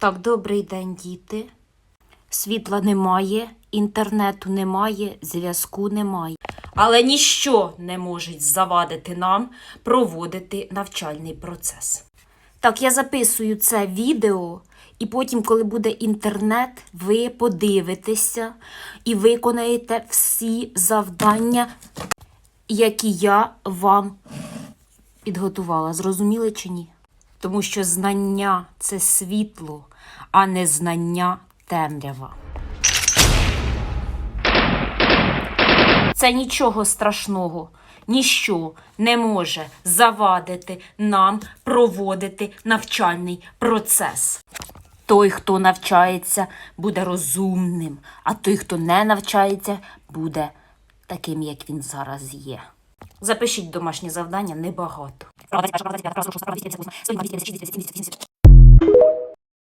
Так, добрий день, діти. Світла немає, інтернету немає, зв'язку немає. Але ніщо не може завадити нам проводити навчальний процес. Так, я записую це відео, і потім, коли буде інтернет, ви подивитеся і виконаєте всі завдання, які я вам підготувала. Зрозуміли чи ні? Тому що знання це світло, а не знання темрява. Це нічого страшного, ніщо не може завадити нам проводити навчальний процес. Той, хто навчається, буде розумним, а той, хто не навчається, буде таким, як він зараз є. Запишіть домашнє завдання небагато. Права 21, права 25, права 46, права 258, 102, 256, 270, 70, 70.